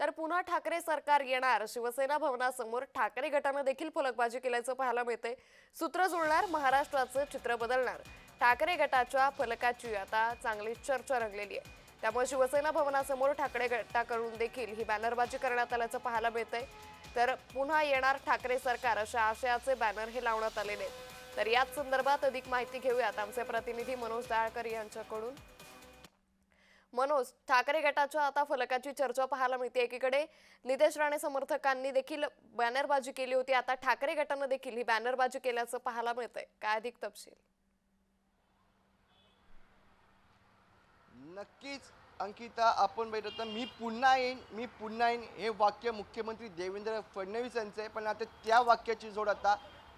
तर पुन्हा ठाकरे सरकार येणार. शिवसेना भवनासमोर ठाकरे गटानं देखील फलकबाजी केल्याचं पाहायला मिळते सूत्र जुळणार महाराष्ट्राचं चित्र बदलणार. ठाकरे गटाच्या फलकाची आता चांगली चर्चा रंगलेली आहे. त्यामुळे शिवसेना भवनासमोर ठाकरे गटाकडून देखील ही बॅनरबाजी करण्यात आल्याचं पाहायला मिळतंय. तर पुन्हा येणार ठाकरे सरकार अशा आशयाचे बॅनर हे लावण्यात आलेले आहेत. तर याच संदर्भात अधिक माहिती घेऊयात आमचे प्रतिनिधी मनोज दाळकर यांच्याकडून. मनोज ठाकरे गटाच्या आता फलकाची चर्चा पाहायला मिळते. एकीकडे नितेश राणे समर्थकांनी देखील बॅनरबाजी केली होती. आता ठाकरे गटानं देखील ही बॅनरबाजी केल्याचं पाहायला मिळतंय. काय अधिक तपशील? नक्कीच अंकिता आपण बघितलं तर मी पुन्हा येईन मी पुन्हा येईन. हे वाक्य मुख्यमंत्री देवेंद्र फडणवीस यांचं आहे. पण आता त्या वाक्याची जोड आता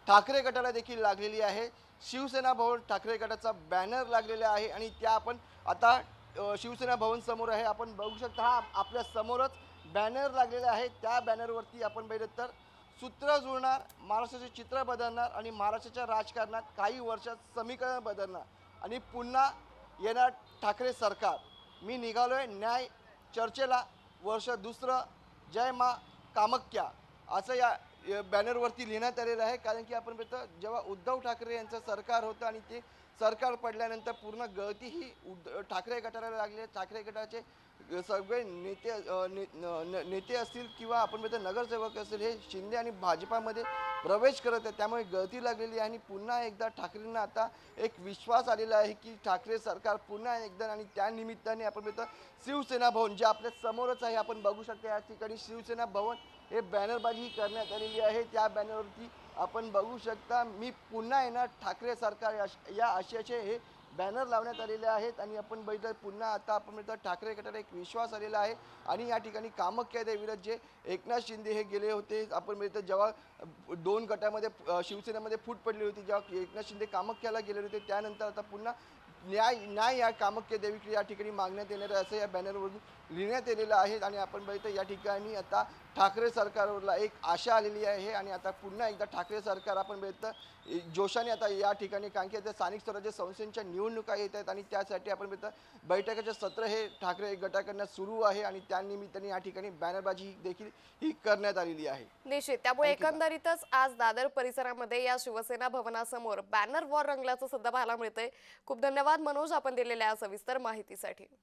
ठाकरे गटाला देखील लागलेली आहे. शिवसेना भवन ठाकरे गटाचा बॅनर लागलेला आहे. आणि त्या आपण आता शिवसेना भवन समोर आहे. आपण बघू शकता हा आपल्या समोरच बॅनर लागलेला आहे. त्या बॅनरवरती आपण बघितलं तर सूत्र जुळणार महाराष्ट्राचे चित्र बदलणार आणि महाराष्ट्राच्या राजकारणात काही वर्षात समीकरण बदलणार आणि पुन्हा येणार ठाकरे सरकार. मी निघालो आहे न्याय चर्चेला. वर्ष दुसरं जय मा कामक्या. असं या बॅनरवरती लिहिण्यात आलेलं आहे कारण की आपण बघतो जेव्हा उद्धव ठाकरे यांचं सरकार होतं आणि ते सरकार पडल्यानंतर पूर्ण गळती ही उद्ध ठाकरे गटाला लागली आहे. ठाकरे गटाचे सगळे नेते ने, ने- नेते असतील किंवा आपण म्हणतो नगरसेवक असतील हे शिंदे आणि भाजपामध्ये प्रवेश करत आहे त्यामुळे गळती लागलेली आहे आणि पुन्हा एकदा ठाकरेंना आता एक विश्वास आलेला आहे की ठाकरे सरकार पुन्हा एकदा आणि त्या निमित्ताने आपण म्हणतो शिवसेना भवन जे आपल्या समोरच आहे आपण बघू शकतो या ठिकाणी शिवसेना भवन हे बॅनरबाजी करण्यात आलेली आहे. त्या बॅनरवरती आपण बघू शकता मी पुन्हा येणार ठाकरे सरकार या- आशयाचे हे बॅनर लावण्यात आलेले आहेत आणि आपण बघितलं पुन्हा आता आपण म्हणतो ठाकरे गटाला एक विश्वास आलेला आहे आणि या ठिकाणी कामक्या देवीरथ जे एकनाथ शिंदे हे गेले होते आपण म्हणतो जेव्हा दोन गटामध्ये शिवसेनेमध्ये फूट पडली होती जेव्हा एकनाथ शिंदे कामक्याला गेले होते त्यानंतर आता पुन्हा न्याय न्याय या कामक्य देवीकडे या ठिकाणी मागण्यात येणार आहे असं या बॅनरवरून लिहिण्यात येलेलं आहे आणि आपण बघितलं या ठिकाणी आता ठाकरे सरकारवरला एक आशा आलेली आहे आणि आता पुन्हा एकदा ठाकरे सरकार आपण बघितलं जोशाने आता या ठिकाणी कारण की आता स्थानिक स्वराज्य संस्थांच्या निवडणुका येत आहेत आणि त्यासाठी आपण बघितलं बैठकाचे सत्र हे ठाकरे गटाकडनं सुरू आहे आणि त्यानिमित्ताने या ठिकाणी बॅनरबाजी ही देखील ही करण्यात आलेली आहे. निश्चित. त्यामुळे एकंदरीतच आज दादर परिसरामध्ये या शिवसेना भवनासमोर बॅनर वॉर रंगल्याचं सुद्धा पाहायला मिळतंय. खूप धन्यवाद. मनोज आपण दिलेल्या सविस्तर माहितीसाठी.